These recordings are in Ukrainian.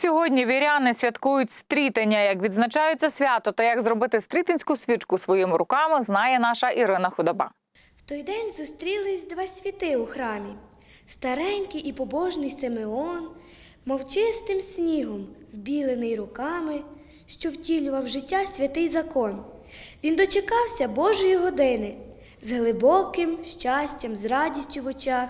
Сьогодні віряни святкують стрітення. Як відзначаються свято та як зробити стрітинську свічку своїми руками, знає наша Ірина Худоба. В той день зустрілись два світи у храмі старенький і побожний Симеон, мов чистим снігом, вбілений руками, що втілював життя святий закон. Він дочекався Божої години з глибоким щастям, з радістю в очах,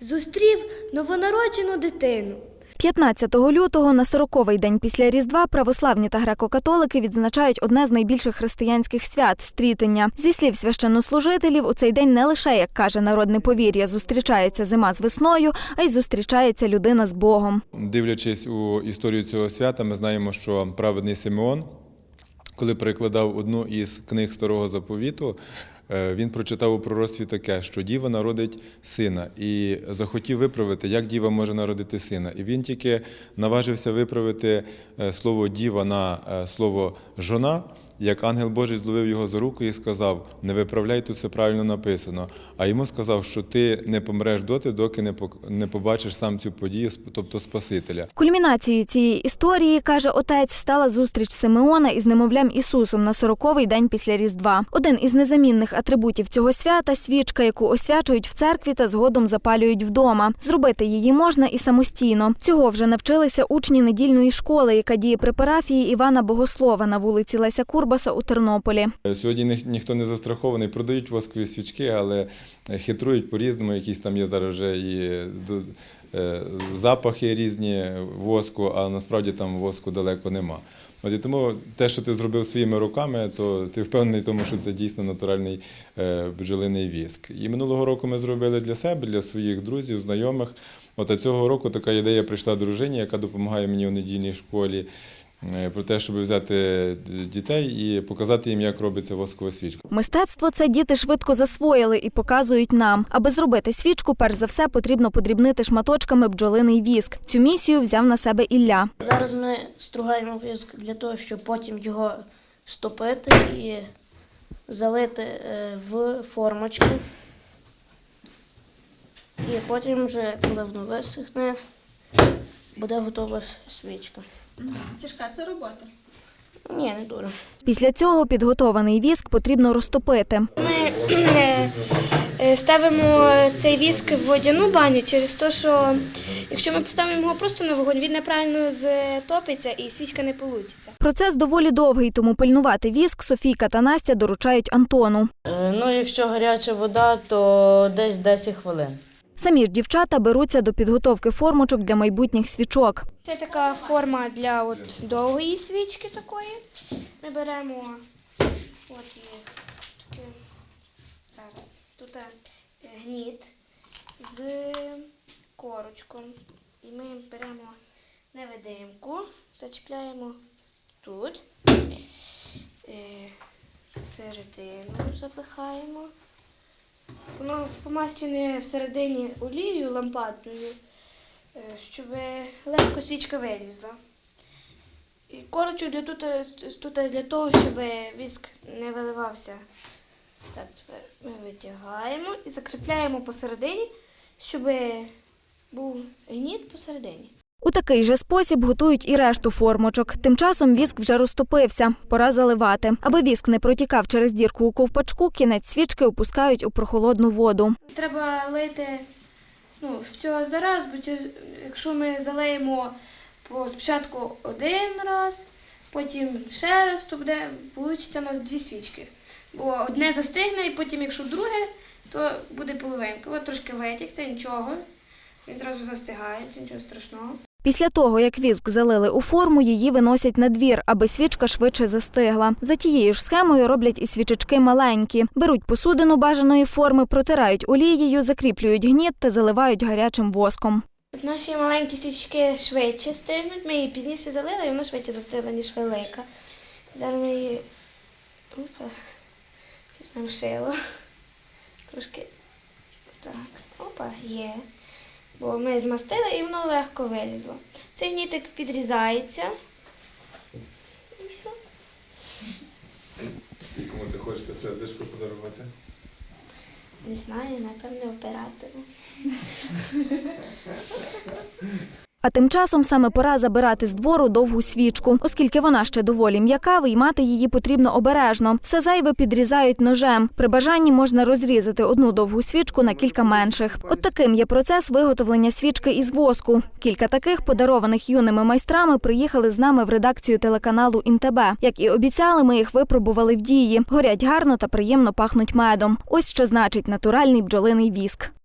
зустрів новонароджену дитину. 15 лютого на 40-й день після Різдва православні та греко-католики відзначають одне з найбільших християнських свят стрітення. Зі слів священнослужителів, у цей день не лише, як каже народне повір'я, зустрічається зима з весною, а й зустрічається людина з Богом. Дивлячись у історію цього свята, ми знаємо, що праведний Симеон, коли перекладав одну із книг старого заповіту, е, він прочитав у пророцтві таке, що діва народить сина, і захотів виправити, як діва може народити сина. І він тільки наважився виправити е, слово діва на е, слово жона. Як ангел Божий зловив його за руку і сказав: не виправляй, тут все правильно написано. А йому сказав, що ти не помреш доти, доки не побачиш сам цю подію, тобто Спасителя. Кульмінацією цієї історії, каже отець, стала зустріч Симеона із немовлям Ісусом на 40-й день після Різдва. Один із незамінних атрибутів цього свята свічка, яку освячують в церкві та згодом запалюють вдома. Зробити її можна і самостійно. Цього вже навчилися учні недільної школи, яка діє при парафії Івана Богослова на вулиці Леся Курбаса у Тернополі. Сьогодні ні- ніхто не застрахований, продають воскові свічки, але хитрують по-різному. Якісь там є зараз вже і е, запахи різні воску, а насправді там воску далеко нема. От і тому те, що ти зробив своїми руками, то ти впевнений тому, що це дійсно натуральний е, бджолиний віск. І минулого року ми зробили для себе, для своїх друзів, знайомих. От цього року така ідея прийшла дружині, яка допомагає мені у недільній школі. Е, Про те, щоб взяти дітей і показати їм, як робиться воскова свічка. Мистецтво це діти швидко засвоїли і показують нам. Аби зробити свічку, перш за все потрібно подрібнити шматочками бджолиний віск. Цю місію взяв на себе Ілля. Зараз ми стругаємо віск для того, щоб потім його стопити і залити е, в формочки. І потім вже, коли воно висохне, буде готова свічка. Тяжка це робота. Ні, не дуже. Після цього підготований віск потрібно розтопити. Ми е, е, ставимо цей віск в водяну баню через те, що якщо ми поставимо його просто на вогонь, він неправильно затопиться і свічка не вийде. Процес доволі довгий, тому пильнувати віск Софійка та Настя доручають Антону. Е, Ну, якщо гаряча вода, то десь 10 хвилин. Самі ж дівчата беруться до підготовки формочок для майбутніх свічок. Це така форма для от довгої свічки такої. Ми беремо от таке зараз. Тут е, гніт з корочком. І ми беремо невидимку, зачіпляємо тут, е, середину запихаємо. Воно помащене всередині олією лампадною, е, щоб легко свічка вилізла. І корочок для тут, тут для того, щоб віск не виливався. Так, тепер ми витягаємо і закріпляємо посередині, щоб був гніт посередині. У такий же спосіб готують і решту формочок. Тим часом віск вже розтопився. Пора заливати. Аби віск не протікав через дірку у ковпачку, кінець свічки опускають у прохолодну воду. Треба лити ну, все зараз, бо якщо ми залиємо спочатку один раз, потім ще раз, то буде вийде у нас дві свічки. Бо одне застигне, і потім, якщо друге, то буде половинка. От трошки витік, це нічого. Він зразу застигає, це нічого страшного. Після того, як віск залили у форму, її виносять на двір, аби свічка швидше застигла. За тією ж схемою роблять і свічечки маленькі. Беруть посудину бажаної форми, протирають олією, закріплюють гніт та заливають гарячим воском. Наші маленькі свічки швидше стигнуть. Ми її пізніше залили, і вона швидше застигла, ніж велика. Зараз ми її візьмемо шило. Трошки так. Опа, є. Бо ми змастили і воно легко вилізло. Цей нітик підрізається. І все. І кому ти хочеш сердечко подарувати? Не знаю, напевне, оператору. А тим часом саме пора забирати з двору довгу свічку, оскільки вона ще доволі м'яка, виймати її потрібно обережно. Все зайве підрізають ножем. При бажанні можна розрізати одну довгу свічку на кілька менших. От таким є процес виготовлення свічки із воску. Кілька таких, подарованих юними майстрами, приїхали з нами в редакцію телеканалу «ІнТБ». Як і обіцяли, ми їх випробували в дії. Горять гарно та приємно пахнуть медом. Ось що значить натуральний бджолиний віск.